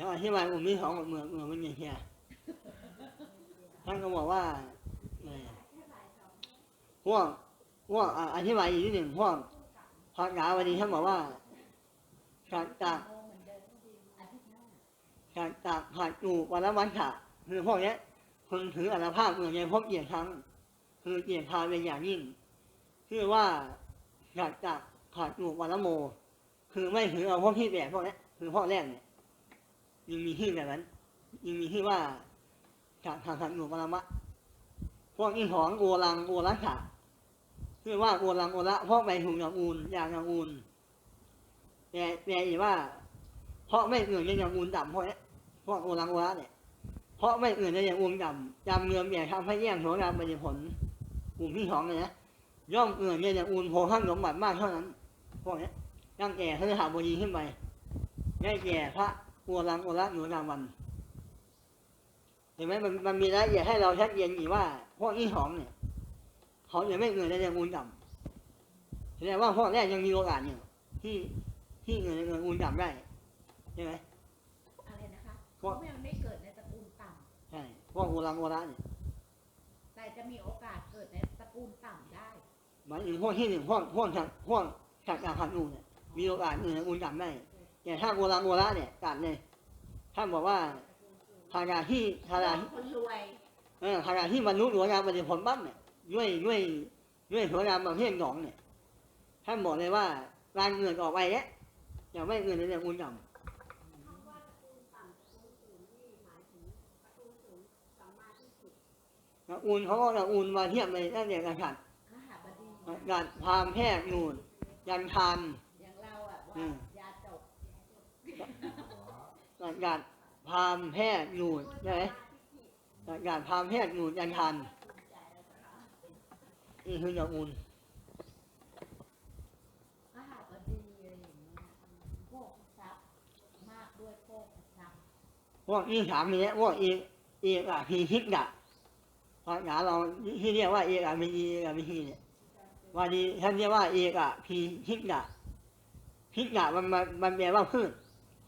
ดี๋ยวอธิบายกลุ่มที่สองกับเมืองเมืองมันยังไงท่านก็บอกว่าเอ่อพวกพวกอะอธิบายอีกนิดหนึ่งพวกภาษาวันนี้ท่านบอกว่าจากจากจากจากผ่านจูวันละวันขะคือพวกเนี้ยพึงถืออัตภาพเหมือนในพบเกียรติครั้ง คือเกียรติพาเป็นอย่างยิ่งคือว่าจากจากผ่านจูวันละโม คือไม่ถือเอาพวกที่แบบพวกเนี้ยคือพวกแรกเนี่ย ยังมีที่แบบนั้นยังมีที่ว่าจาทางทางอยู่ปรมะพวกอีของโอรังโอรักขะคือว่าโอรังโอระเพราะไปถูกอย่างอูนอย่างอย่างอูนแต่แต่อีกว่า เพราะไม่อื่นในอย่างอูนดำเพราะเนี้ยพวกโอรังโอระเนี่ยเพราะไม่อื่นในอย่างอูนดำจำเงื่อมแย่ทำให้แย่งโสดาบันผลกลุ่มที่สองเลยนะย่อมอื่นในอย่างอูนโพขั้นสมบัติมากเท่านั้นพวกเนี้ยตั้งแก่เขาจะหาบดีขึ้นไปได้แก่พระ อัวรังอัวละหนูนามันเห็นไหมมันมันมีรายละเอียดให้เราชัดเจนอีกว่าพวกอีหอมเนี่ยเขายังไม่เงินในเรื่องอุนต่ำแสดงว่าพวกแรกยังมีโอกาสอยู่ที่ที่เงินในเงินอุนต่ำได้ใช่ไหมอะไรนะคะเขายังไม่เกิดในตระกูลต่ใช่พวกอัวรังอัวละเนี่ยำแต่จะมีโอกาสเกิดในตระกูลต่ำได้หมายถึงพวกที่หนึ่งพวกพวกจากพวกจากจากพันอูเนี่ยมีโอกาสเงินในอุนต่ำได้ แต่ถ้าอัวรังอัวละเนี่ยกัดเลยท่านบอกว่าขณะที่ขณะที่คนรวยเออขณะที่มนุษย์หัวงานปฏิผลปั๊บเนี่ยด้วยด้วยด้วยหัวงานประเภทหนองเนี่ยท่านบอกเลยว่าการเงินออกไปเนี่ยอย่าไม่เงินในเรื่องอุ่นต่ำอุ่นเขาก็จะอุ่นมาเทียบเลยนั่นเองกษัตริย์มหาบดีการพราหมณ์แพทย์นูนยันทานอย่างเราอะอืว่ามยาจบ การพามแพทย์นูนใช่ไหมการพามแพทย์นูนยันทานนี่คืออย่างอุ่นมหาบดีอะไรอย่างเงี้ยโภคทรัพย์มากด้วยโภคทรัพย์พวกอีสามเนี้พวกเอกเอกอะพีฮิกดะภาษาเราที่เรียกว่าเอกอะมีเอกอะมีฮีเนี่ยวันนี้ท่านเรียกว่าเอกอะพีฮิกดะฮิกดะมันมันมันแปลว่าพืช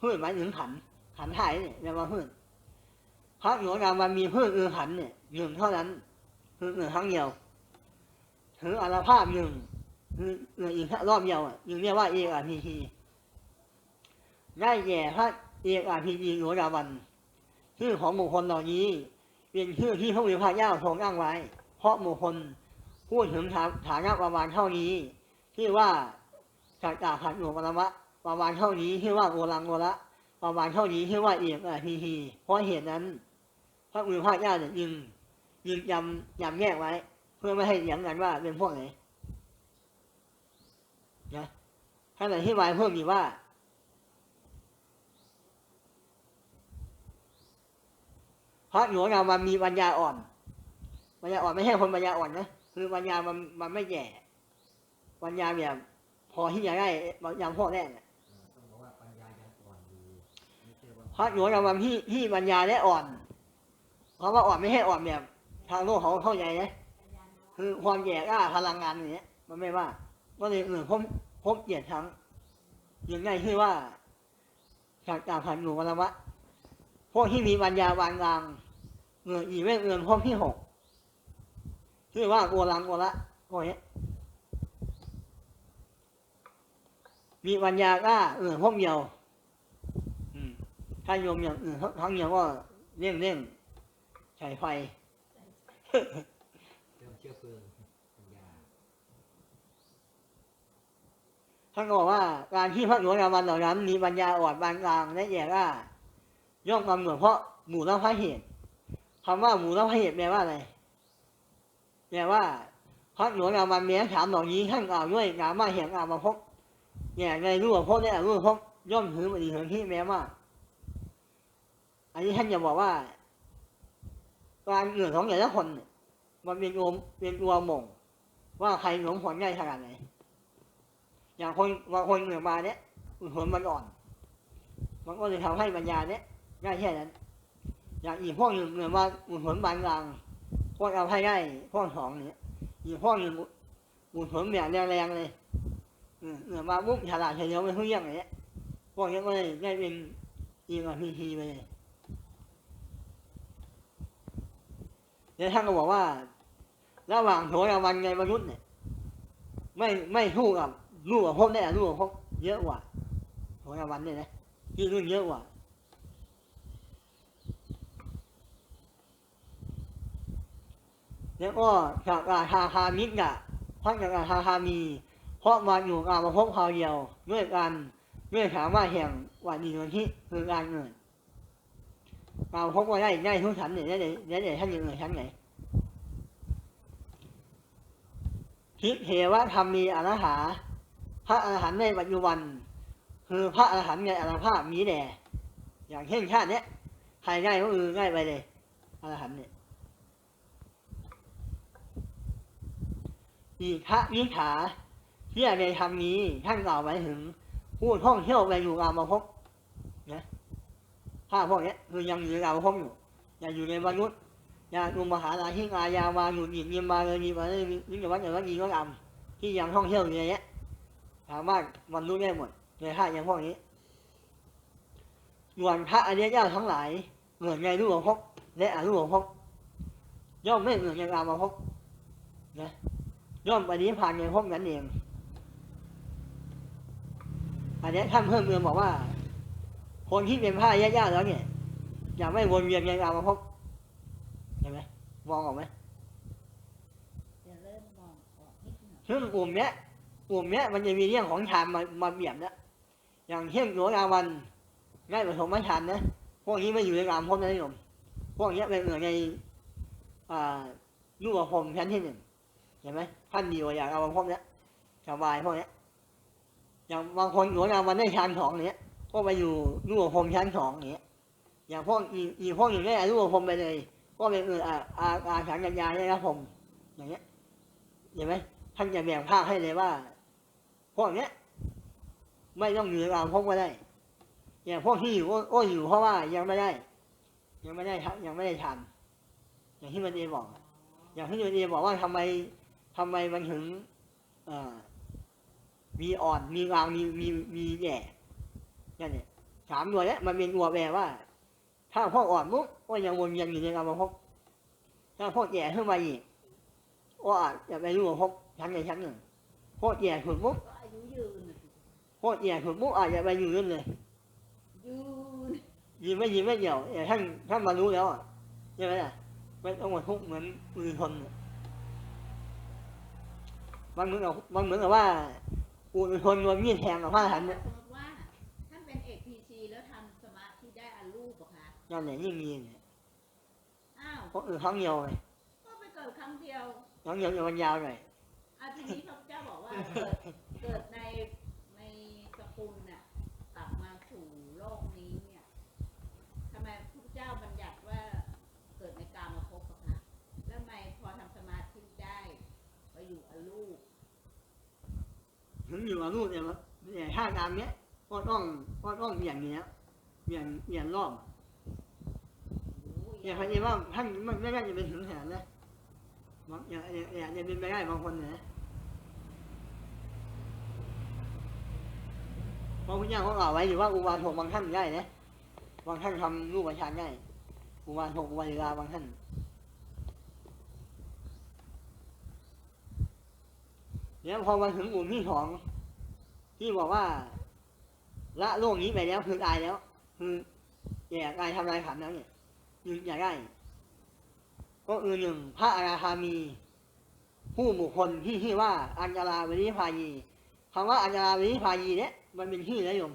พืชหมายถึงขันธ ขันไทยเนี่ยแปลว่าพืชพระหลวงามันมีพืชอือขันเนี่ยหนึ่งเท่านั้น คือหนึ่งครั้งเดียวถืออารภาพหนึ่งคือหนึ่งอีกรอบเดียวอะยังเรียกว่าเอกอะพีฮีได้แก่พระเอกอะพีฮีหลวงามันชื่อของบุคคลเหล่านี้เป็นชื่อที่พระวิภาคเจ้าทรงอ้างไว้ เพราะบุคคลพูดถึงฐานฐานะประมาณเท่านี้ที่ว่าจากจากขัดหลวงปรมะประมาณเท่านี้ที่ว่าโอรังโอระ ประมาณเท่านี้ที่ว่าเอกอะทีทีเพราะเหตุนั้นพระวิภาคเจ้าเนี่ยยึงยึงยำยำแยกไว้ เพื่อไม่ให้เถียงกันว่าเป็นพวกไหนนะท่านอธิบายเพิ่มอีกว่าเพราะหนูเรามันมีปัญญาอ่อนปัญญาอ่อนไม่ใช่คนปัญญาอ่อนนะคือปัญญามันมันไม่แย่ปัญญาแบบพอที่จะได้อย่างพ่อแรก พราหนูรามันที่ที่ปัญญาได้อ่อนเพราะว่าอ่อนไม่ใช่อ่อนแบบทางโลกเขาเข้าใจนะคือความแย่กล้าพลังงานอย่างเนี้ย มันไม่ว่าก็เลยเหมือนพบพบเกียรติทั้งยังไงคือว่าจากการผ่านหนูวันละวะพวกที่มีปัญญาบางกลางเงินอีเวนเงินพวกที่หกชื่อว่าโกลังโกละพวกเนี้ยมีปัญญากล้าเออพวกเดียว ถ้าโยมอย่างอื่นทั้งเดียวก็เร่งเร่งใช้ไฟเรื่องเชื้อเพลิงปัญญาท่านก็บอกว่าการที่พระหลวงรามันเหล่านั้นมีปัญญาอ่อนปานกลางและแย่กล้าย่อมกำหนดเพราะหมู่ละพระเหตุคำว่าหมู่ละพระเหตุแปลว่าอะไรแปลว่าพระหลวงรามันแม้ถามเหล่านี้ท่านกล่าวด้วยกามาเหียงอามาพบแย่ในรูปพบและอรูปพบย่อมถือมดีเหินที่แม้ว่า อันนี้ท่านจะบอกว่า การเกิดของแต่ละคนมันเป็นตัวเป็นตัวมงว่าใครหลงผลง่ายขนาดไหนอย่างคนบางคนเหนือมาเนี่ยผลมันอ่อน มันก็เลยทำให้ปัญญาเนี่ยได้แค่นั้น อย่างอีกพวกหนึ่งเหนือมาอุผลบางกลางพวกเอาให้ได้พวกสองเนี่ยอีกพวกหนึ่งอุผลแบบแรงๆเลยเหนือมาปุ๊บฉลาดเฉลียวไปทุกอย่างเลยเนี่ยพวกนี้ก็เลยได้เป็นอีกอภิธีไปเลย แล้วท่านก็บอกว่า ระหว่างโถราวันในมนุษย์เนี่ย ไม่ไม่สู้กับลูกกับพบได้ลูกกับพบเยอะกว่าโถราวันเนี่ยนะที่รุ่นเยอะกว่าแล้วก็จากราชาคามิกะพักจากราชาคามีเพราะมาอยู่การมาพบคราวเดียวด้วยกันด้วยสามารถแห่งวันดีวันที่คือการเงิน เราพบว่าได้ได้ทุกชั้นเนี่ยได้ได้ได้ได้ท่านยังเงินชั้นไหนทิพเทวธรรมมีอรหา พระอรหันต์ในปัจจุบัน คือพระอรหันต์ในอรภาพมีแด่อย่างเช่นชาติเนี้ยใครได้ก็คือได้ไปเลยอรหันต์เนี่ยอีกพระนิถาที่ในธรรมนี้ท่านกล่าวไว้ถึงผู้ท่องเที่ยวไปอยู่กามาพบ ภาพพวกนี้คือยังอยู่ในกามาพบอยู่ยังอยู่ในมนุษย์ยังอุมหาลาที่อายาวาอยู่อีกยิมมาเลยมีมาเลยมีนิจวัตรอย่างว่าดีก็ตามที่ยังท่องเที่ยวอยู่ในเนี้ยสามารถบรรลุได้หมดในท่าอย่างพวกนี้ส่วนพระอริยเจ้าทั้งหลายเหมือนในรูปภพกและอรูปภพกย่อมไม่เหมือนในกามาพบนะย่อมปฏิพานในพบนั้นเองอันนี้ท่านเพิ่มเติมบอกว่า คนที่เป็นพระอริยะแล้วเนี่ยอย่าไม่วนเวียนในกามาพบเห็นไหมมองออกไหมจะเริ่มมองออกนิดหน่อยซึ่งกลุ่มเนี้ยกลุ่มเนี้ยมันจะมีเรื่องของฌานมามาเบียดนะอย่างเช่นโสดาวันได้ปฐมฌานนะพวกนี้ไม่อยู่ในกามพบนะนิยมพวกเนี้ยเป็นเหมือนในอ่ารูปภพชั้นที่หนึ่งเห็นไหมท่านดีกว่าอย่างเอามาพบเนี้ยสบายพวกเนี้ยอย่างบางคนหัวงานวันได้ชั้นสองเนี้ย ก็ไปอยู่รูปภพชั้นสองเนี้ยอย่างพวกอีอีพวกอยู่ได้รูปภพไปเลย ก็เป็นเอออาอาอาสังกัญญาได้รับผมอย่างเงี้ยเห็นไหมท่านจะแบ่งภาคให้เลยว่า พวกเนี้ย ไม่ต้องอยู่ในกามภพก็ได้ อย่างพวกที่อยู่ก็ก็อยู่เพราะว่ายังไม่ได้ ยังไม่ได้ทำยังไม่ได้ทำอย่างที่มันเอบอกอย่างที่โยนีบอกว่าทำไมทำไมมันถึง เอ่อมีอ่อนมีกลางมีมีมีแย่ นั่นเนี่ยสามตัวเนี้ยมันเป็นตัวแปลว่า ถ้าพวกอ่อนปุ๊บก็ยังวนเวียนอยู่ในกรรมภพถ้าพวกแย่ขึ้นมาอีกก็อาจจะไปรู้ว่าภพชั้นใดชั้นหนึ่งพวกแย่ถึงปุ๊บก็อายุยืนน่ะสิพวกแย่ถึงปุ๊บอาจจะไปอยู่นั่นเลยยืนยินไม่ยินไม่เดี่ยวแต่ท่านท่านมารู้แล้วใช่ไหมล่ะไม่ต้องมาทุกข์เหมือนมือทนมันเหมือนกับมันเหมือนกับว่าปูนทนโดนมีดแทงกับผ้าหันเนี่ย สมมติว่าท่านเป็นเอกพีชีแล้วทำสมาธิได้อันรู ปเหรอคะนั่นแหละยิ่งมีเนี่ยอ้าวเพราะอื่นครั้งเดียวเลยก็ไปเกิดครั้งเดียวครั้งเดียวจะมันยาวหน่อยอาทีนี้พระเจ้าบอกว่าเกิดเกิดในในสกุลน่ะกลับมาสู่โลกนี้เนี่ยทำไมพระเจ้าบัญญัติว่าเกิดในกามาภพอะคะแล้วทำไมพอทำสมาธิได้ไปอยู่อรูปถึงอยู่กับลูกเนี่ยมันเนี่ยท่าตามเนี้ยก็ต้องก็ต้องเปลี่ยนอยู่แล้วเปลี่ยนเปลี่ยนรอบ อย่างพอดีว่าท่านมันไม่น่าจะเป็นถึงขนนะบางอย่างอย่างอย่างจะเป็นไปได้บางคนนะเพราะพุทธเจ้าเขากล่าวไว้อยู่ว่าอุบาสกบางท่านได้นะบางท่านทำรูปฌานได้อุบาสกอุบาสิกาบางท่านแล้วพอมาถึงกลุ่มที่สองที่บอกว่าละโลกนี้ไปแล้วคือตายแล้วคือแก่กายทำลายขันแล้วเนี่ย ยึงอยากได้ ก็คือหนึ่งพระอนาคามี ผู้บุคคลที่ชื่อว่าอัญญาลาวิริพายีคำว่าอัญญาลาวิริพายีเนี่ยมันเป็นชื่อนะโยม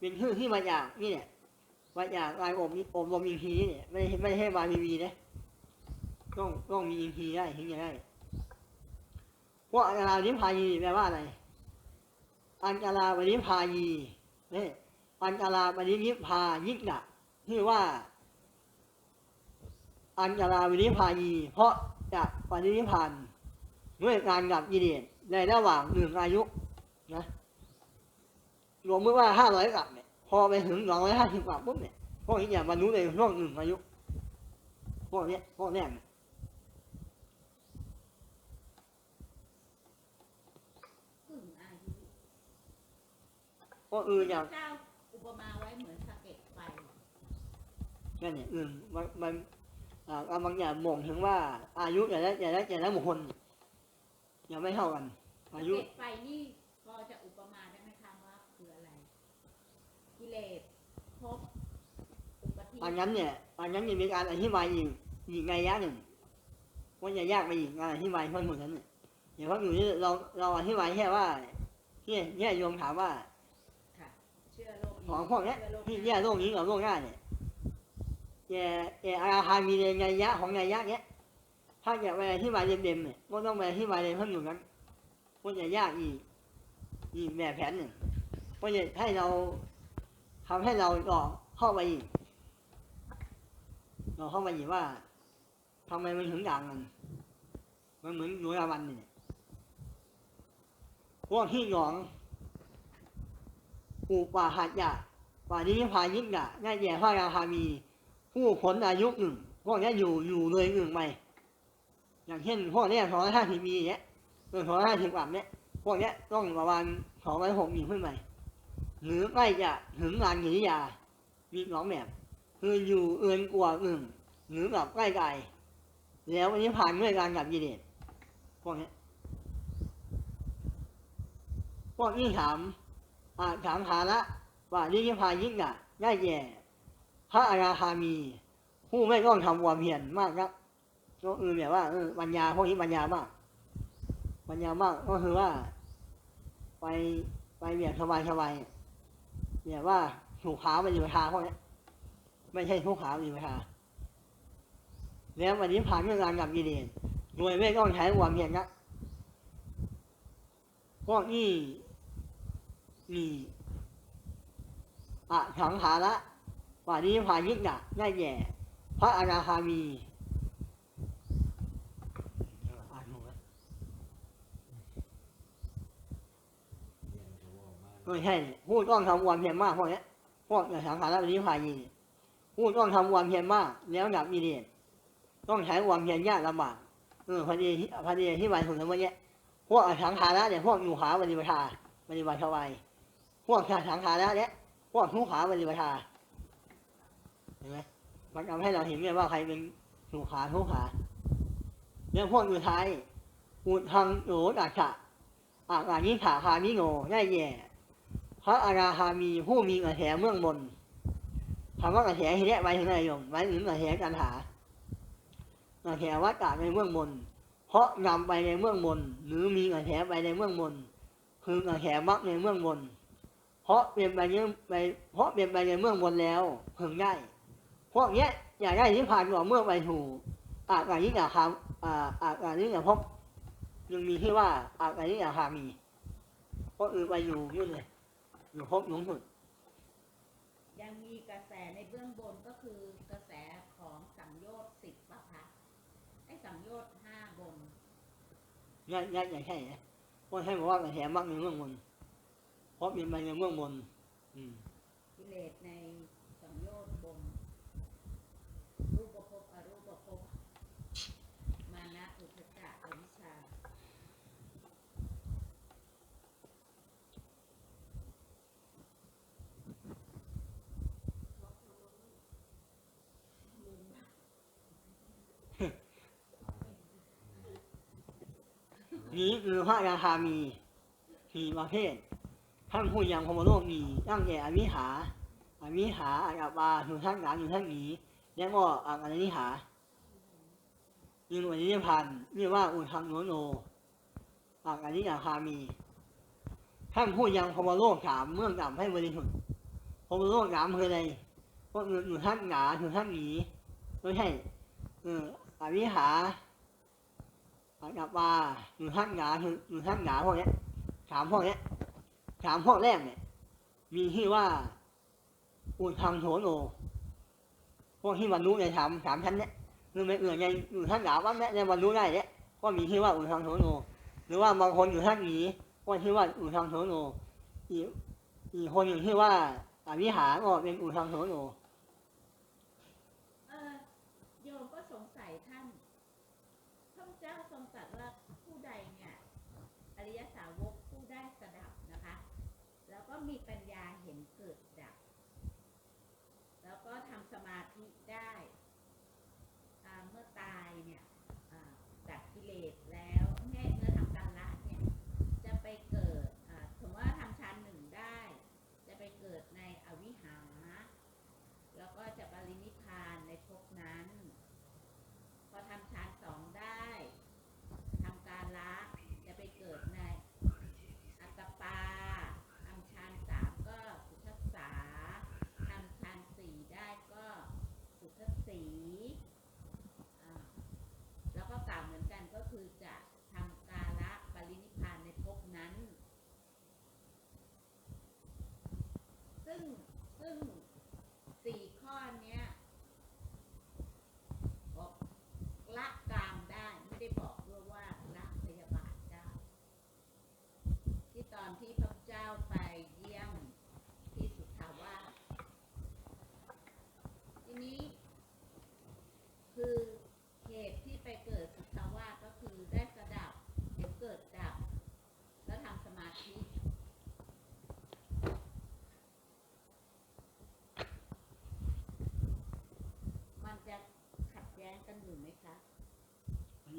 เป็นชื่อที่มาจากนี่เนี่ยมาจากลายอบอบรมอินทรีย์นี่เนี่ยไม่ไม่ใช่มาวีวีนะต้องต้องมีอินทรีย์ได้ถึงจะได้พวกอัญญาลาวิริพายีแปลว่าอะไรอัญญาลาวิริพายีเนี่ยอัญญาลาวิริพายิกะชื่อว่า อัญญาลาวินิพพายี เพราะจะปฏินิพพานด้วยการกับกิเลสในระหว่างหนึ่งอายุนะรวมเมื่อว่าห้าร้อยกับเนี่ยพอไปถึงสองร้อยห้าสิบกับปุ๊บเนี่ยพวกนี้อย่าบรรลุในช่วงหนึ่งอายุพวกเนี้ยพวกแรกเนี่ยกึ่งอายุพวกอื่นอย่างเจ้าอุปมาไว้เหมือนสะเก็ดไฟนั่นเนี่ยอืมมันมัน อ่าบางอย่างบ่งถึงว่า อายุแต่ละแต่ละแต่ละบุคคลยังไม่เท่ากัน อายุเด็กไฟนี่พอจะอุปมาได้ไหมคะว่าคืออะไร กิเลสภพอุปธิอันนั้นเนี่ยอันนั้นยังมีการอธิบายอีกอีกในยะหนึ่งว่าจะยากไปอีกการอธิบายเพิ่มหมดนั้นเนี่ยเดี๋ยวเพราะอยู่ที่เราเราอธิบายแค่ว่าที่เนี่ยโยมถามว่า ค่ะ เชื่อโลกนี้ของพวกเนี้ยชื่อโลกที่หแยน้ากโลกนี้กับโลกหน้าเนี่ย แกแกอาคารมีในนัยยะของนัยะเนี้ยถ้าอยากไปอธิบายเต็มๆเนี่ยก็ต้องไปอธิบายในเพิ่มอยู่นั้นก็จะยากอีกอีกแบบแผนหนึ่งก็จะให้เราทำให้เราต่อเข้าไปอีกเราเข้าไปอีกว่าทำไมมันถึงต่างกันมันเหมือนหนูราวันเนี่ยพวกที่หยองอุปาหัดยะปานิพายิกะได้แก่พระราคามี ผู้ผลอายุหนึ่งพวกนี้อยู่อยู่เลยหนึ่งไปอย่างเช่นพวกนี้สองร้อยห้าสิบปีเนี้ยเออสองร้อยห้าสิบกว่าเนี้ยพวกนี้ต้องประมาณสองร้อยหกปีขึ้นไปหรือใกล้จะถึงงานกิริยามีสองแบบคืออยู่เอือนกว่าหนึ่งหรือแบบใกล้ไกลแล้ววันนี้ผ่านด้วยการกับกิเลสพวกนี้พวกที่ถามถามฐานะว่านิพพานยิ่งอะได้แก่ พระอนาคามี ผู้ไม่ต้องทำความเพียรมากนักก็คือแบบว่าปัญญาพวกนี้ปัญญามากปัญญามากก็คือว่า ไปไปแบบสบายสบายๆแบบว่าถูกขาปฏิปทาพวกนี้ไม่ใช่ทุกขาปฏิปทาแล้ววันนี้ผ่านเรื่องการกับกิเลสโดยไม่ต้องใช้ความเพียรนักพวกนี้มีอะสังขาระ ปานิพพายิกะได้แก่พระอนาคามีอ่านหมดแล้วเรียนเขาบอกมาไม่ใช่ผู้ต้องทำความเพียรมากพวกนี้พวกสังขารปานิพานีเนี่ยผู้ต้องทำความเพียรมาก แล้วดับมีเดียต้องใช้ความเพียรยากลำบากเออพอดีพอดีที่หมายถึงเมื่อกี้พวกสังขาระเนี่ยพวกอยู่ขาปฏิปทาปฏิบัติเข้าไปพวกสังขาระเนี่ยพวกทุกขาปฏิปทา เห็นไหมมันทำให้เราเห็นไงว่าใครเป็นสุขาทุกขาแล้วพวกอยู่ท้ายอุทังโหตัสสะอากานิขาคามิโนได้แย่พระอาราคามีผู้มีกระแสเมืองบนคำว่ากระแสที่นี้หมายถึงอะไรโยมหมายถึงกระแสการหากระแสวัฏฏะในเมืองบนเพราะนำไปในเมืองบนหรือมีกระแสไปในเมืองบนคือกระแสมรรคในเมืองบนเพราะเป็นไปในไปเพราะเป็นไปในเมืองบนแล้วพึงได้ พวกเนี้ยอยากได้นิพพานกว่าเมื่อไปถูกอากานิยาคามอ่าอากานิยาภพยังมีที่ว่าอากานิยาคามีเพราะอื่นไปอยู่ยุ่นเลยอยู่ภพสูงสุดยังมีกระแสในเบื้องบนก็คือกระแสของสังโยชน์สิบปะคะไอ้สังโยชน์ห้าบนยัดยัดอย่างใช่ไหมเพราะให้บอกว่ากระแสมรรคในเมืองบนเพราะเป็นไปในเมืองบนอืมกิเลสในสังโยชน์บน รูปภพอรูปภพมานะอุทจจะอวิชชา นี้คือพระราคามีสี่ประเภทท่านผู้ยังพรหมโลกมีตั้งแต่อวิหาอวิหาอาบาสุทักหนาสุทักหนีแล้วก็อาการนิหายิงวันนี้พันเรียกว่าอุทังโนโนอาการนิยาคามี ท่านผู้ยังพรหมโลกสามเมื่อกลับให้บริสุทธิ์พรหมโลกสามคืออะไรพวกอยู่ทักหนาสุทักหนีไม่ใช่เอออวิหา อากับปลาอยู่ท่านหนาคืออยู่ท่านหนาพวกนี้สามพวกเนี้ยสามพวกแรกเนี่ย มีที่ว่า อุทังโถโนพวกที่บรรลุในสามสามชั้นเนี้ยคือไม่เอื่นในอยู่ท่านหนาว่าแม้ในบรรลุได้เนี้ยก็มีที่ว่าอุทังโถโนหรือว่าบางคนอยู่ท่านหนีก็ที่ว่าอุทังโถโนอีกอีกคนหนึ่งที่ว่าอวิหารก็เป็นอุทังโถโน เลส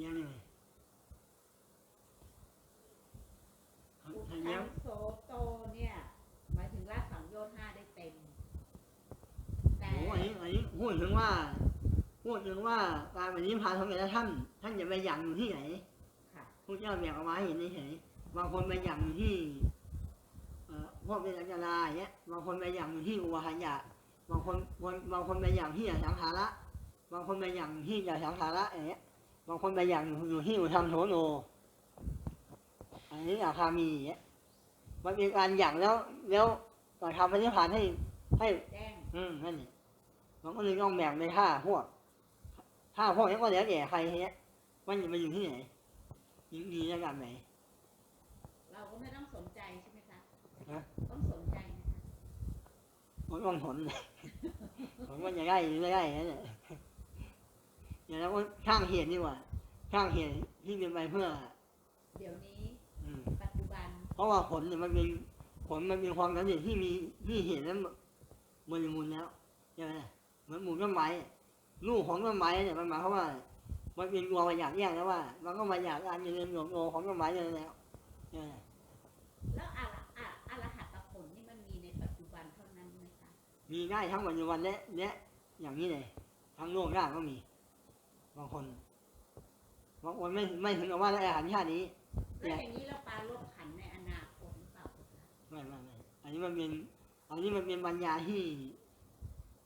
อันนี้นี่อุอันทันี้งโสโตเนี่ย หมายถึงละสังโยชน์ห้าได้เต็ม แต่ โอ้อันนี้อันนี้พูดถึงว่า พูดถึงว่าการปฏิบัติธรรมของแต่ละท่านท่านจะไปอย่างอยู่ที่ไหนค่ะ พระเจ้าแบกเอามาให้เห็นเฉยๆบางคนไปอย่างอยู่ที่เอ่อพวกเป็นอัญญาลาอย่างเงี้ยบางคนไปอย่างอยู่ที่อุวาหันยะบางคนคนบางคนไปอย่างที่อสังขาระบางคนไปอย่างที่อสังขาระอย่างเงี้ยบางคนไปอย่างอยู่ที่อุทธรรมโถโนอันนี้อาคามีอย่างเงี้ยมันเป็นการอย่างแล้ว แล้วก็ทำปฏิพานให้ ให้แจ้งอืมนั่นนี่มันก็เลยต้องแบ่งในท่าพวกท่าพวกนี้ก็แล้วแต่ใครเนี้ยมันจะมาอยู่ที่ไหนยิงดีระดับไหนเราก็ไม่ต้องสนใจใช่ไหมคะฮะต้องสนใจนะคะมันต้องผลผมว่าจะได้หรือไม่ได้นั่นแหละ อย่างนั้นก็ช่างเหตุดีกว่าช่างเหตุที่เป็นไปเพื่อ เดี๋ยวนี้ อืม ปัจจุบันเพราะว่าผลเนี่ยมันเป็นผลมันเป็นความสำเร็จที่มีที่เห็นแล้วบริมูลแล้วใช่ไหมล่ะเหมือนหมูต้นไม้ลูกของต้นไม้เนี่ยมันหมายความว่า มันเป็นตัวมาอยากแยกแล้วว่า มันก็มาอยากการเจริญเติบโตของต้นไม้นั่นแล้วใช่ไหมแล้วอะระอะอรหัตผลนี่มันมีในปัจจุบันเท่านั้นไหมคะมีได้ทั้งปัจจุบันและและอย่างนี้เลยทั้งโลกได้ก็มี บางคนบางคนไม่ไม่ถึงกับว่าได้อาหารชาตินี้แล้วอย่างนี้เราปลาลบขันในอนาคตหรือเปล่าคะไม่ไม่ไม่อันนี้มันเป็นอันนี้มันเป็นปัญญาที่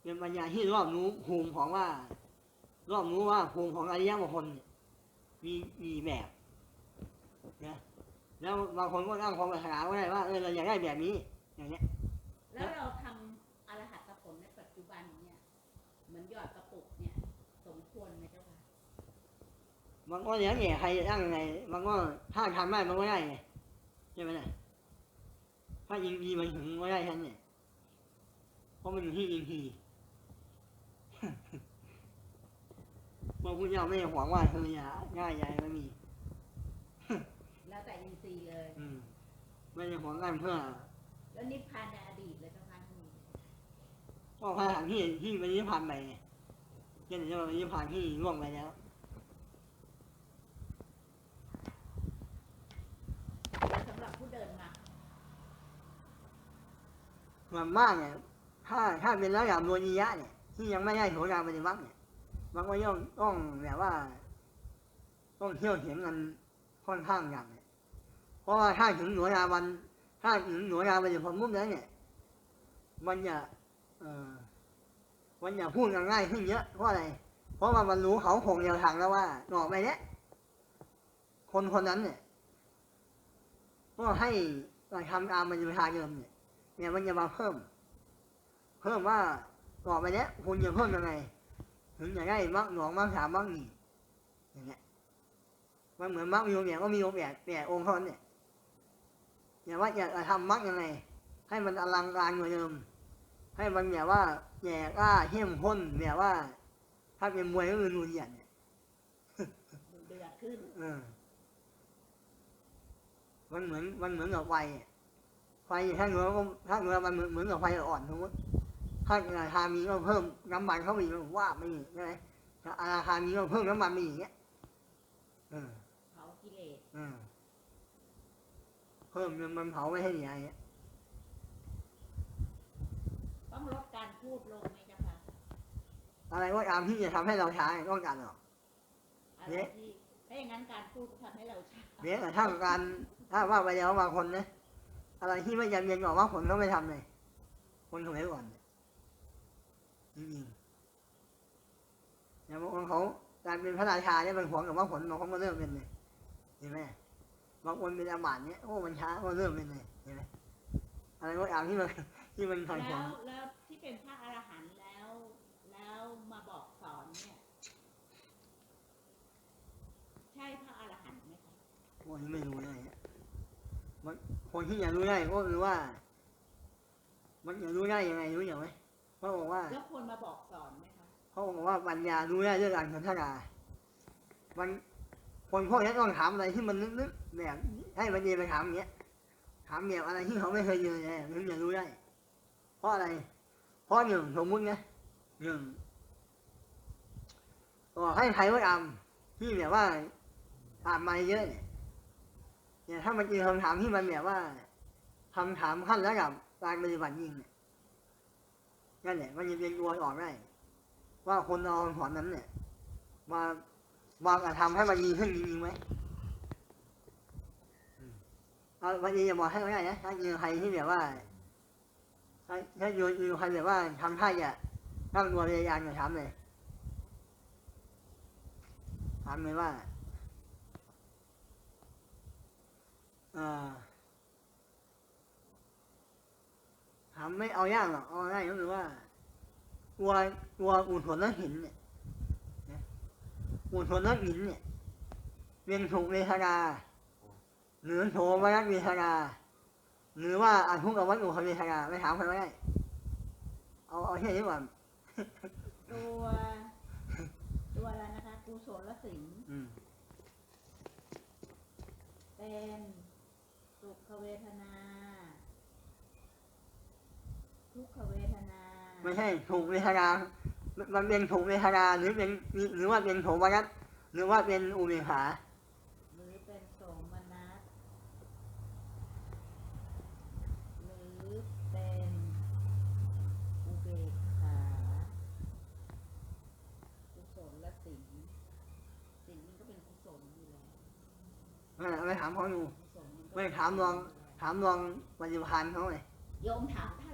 เป็นปัญญาที่รอบรู้ภูมิของว่า รอบรู้ว่าภูมิของอริยบุคคลเนี่ยมีมีแบบนะแล้วบางคนก็ตั้งความปรารถนาไว้ได้ว่าเออเราอยากได้แบบนี้ อย่างเนี้ย แล้วเราทำอรหัตผลในปัจจุบันเนี่ยเหมือนหยอดกระปุกเนี่ย สมควรไหมเจ้าค่ะ มันก็แล้วแต่ใครจะตั้งยังไง มันก็ถ้าทำได้มันก็ได้ไงใช่ไหมล่ะถ้ายิงดีมันถึงก็ได้ทันเนี่ยเพราะมันอยู่ที่ยิงทีพระพุทธเจ้าไม่หวังว่าเธอจะง่ายใหญ่ไม่มีแล้วแต่อินทรีย์เลย อืมไม่ได้หวังกันเพื่อ แล้วนิพพานในอดีตเลยเจ้าค่ะท่ก็พระฐานที่ที่มันนิพพานไปไงเช่นจะมันนิพพานที่ล่วงไปแล้วสำหรับผู้เดินมา ส่วนมากเนี่ยถ้าถ้าเป็นระดับโลนียะเนี่ยที่ยังไม่ได้โสดาปฏิวัติเนี่ยมันก็ย่อมต้องแบบว่า ต้องเที่ยวเถียงกันค่อนข้างอย่างเนี่ยเพราะว่าถ้าถึงโสดาบันถ้าถึงโสดาบันผลมุกแล้วเนี่ยมันจะเออมันจะพูดกันง่ายขึ้นเยอะเพราะอะไร เพราะว่ามันรู้เขาคงแนวทางแล้วว่าหน่อไปเนี้ยคนคนนั้นเนี่ยก็ให้การทำตามมันจะไปทางเดิมเนี่ย เนี่ยมันจะมาเพิ่ม เพิ่มว่าต่อไปเนี้ยคุณจะเพิ่มยังไง ถึงจะได้มักหนองมักสามมักหนีอย่างเงี้ยมันเหมือนมักมีองค์เนี่ยก็มีองค์แปดแปดองค์เท่านั้นเนี่ยอย่าว่าจะทำมักยังไง ให้มันอลังการกว่าเดิม ให้มันแบบว่าแย่กล้าเข้มข้นแบบว่า ถ้าเป็นมวยก็คือนูนเหยียดเนี่ยดูเดือดขึ้นเออมันเหมือนมันเหมือนกับไฟอะ ไฟถ้าเงือก็ถ้าเงือมันเหมือนเหมือนกับไฟอ่อนสมมติถ้าราคามีก็เพิ่มน้ำมันเข้าไปอีกมันว่าไม่อีกใช่ไหมถ้าราคามีก็เพิ่มน้ำมันไปอีกเงี้ยเออเผากิเลสเออเพิ่มมันมันเผาไม่ให้เหนียวอย่างเงี้ยต้องลดการพูดลงไหมเจ้าค่ะอะไรก็ตามที่จะทำให้เราช้าต้องการหรอกอะไรเนี่ยที่ถ้าอย่างนั้นการพูดก็ทำให้เราช้าเนี้ยแต่ถ้าการถ้าว่าไปแล้วบางคนนะ อะไรที่ไม่จำเป็นบอกว่าผมต้องไปทำเลย คนสมัยก่อนจริงๆอย่างบางคนเขาการเป็นพระราชาเนี่ยมันหวงกับว่าผลบางคนก็เริ่มเป็นเลยเห็นไหมบางคนเป็นอาบัติเนี่ยโอ้มันช้าก็เริ่มเป็นเลยเห็นไหมอะไรก็อย่างที่มันที่มันทันแล้วแล้วที่เป็นพระอรหันต์แล้ว แล้วมาบอกสอนเนี่ยใช่พระอรหันต์ไหมคะโอ้ไม่รู้เลย มันคนที่อยากรู้ได้ก็คือว่า มันจะรู้ได้ยังไงรู้อย่างไหมเขาบอกว่าแล้วคนมาบอกสอนไหมคะเขาบอกว่าปัญญารู้ได้ด้วยการสนทนามันคนพวกนี้ต้องถามอะไรที่มันนึกๆแบบให้มันเรียนไปถามอย่างเงี้ยถามแบบอะไรที่เขาไม่เคยเจอเลยถึงจะรู้ได้ เพราะอะไร เพราะหนึ่งสมมุตินะหนึ่งบอกให้ใครก็ตามที่แบบว่าอ่านมาเยอะเนี่ย เนี่ยถ้ามันเจอคำถามที่มันแบบว่าคำถามขั้นระดับการปฏิบัติจริงเนี่ยนั่นแหละมันจะเป็นตัวออกได้ว่าคนเอาคำสอนนั้นเนี่ยมามากระทำให้มันดีขึ้นจริงไหมอืมเอาวันนี้อย่าบอกให้ไม่ได้นะถ้าเจอใครที่แบบว่าถ้าอยู่อยู่ใครแบบว่าทำท่าจะตั้งตัวพยายามจะถามเลยถามเลยว่า เอ่อถามไม่เอายากหรอกเอาง่ายก็คือว่าตัวตัวอุทนนักหินเนี่ยนะอุทนนักหินเนี่ยเวียนถูกเวทนาหรือโทมนักเวทนาหรือว่าอาทุกวัตถุคเวทนาไม่ถามใครไม่ได้เอาเอาแค่นี้ก่อนตัวตัวอะไรนะคะกุศลสิงอืมเป็นสุ ขเวทนา ทุกขเวทนา ไม่ใช่ถูกเวทนามันมันเป็นถูกเวทนาหรือเป็นหรือว่าเป็นโทมนัสหรือว่าเป็นอุเบกขาหรือเป็นโสมนัสหรือเป็นอุเบกขากุศลและสิงสิงมันก็เป็นกุศลอยู่แล้วนั่นแหละไปถามเขาดูกุศลนก็ ไม่ถามลองถามลองปฏิภาณเขาไงโยมถามท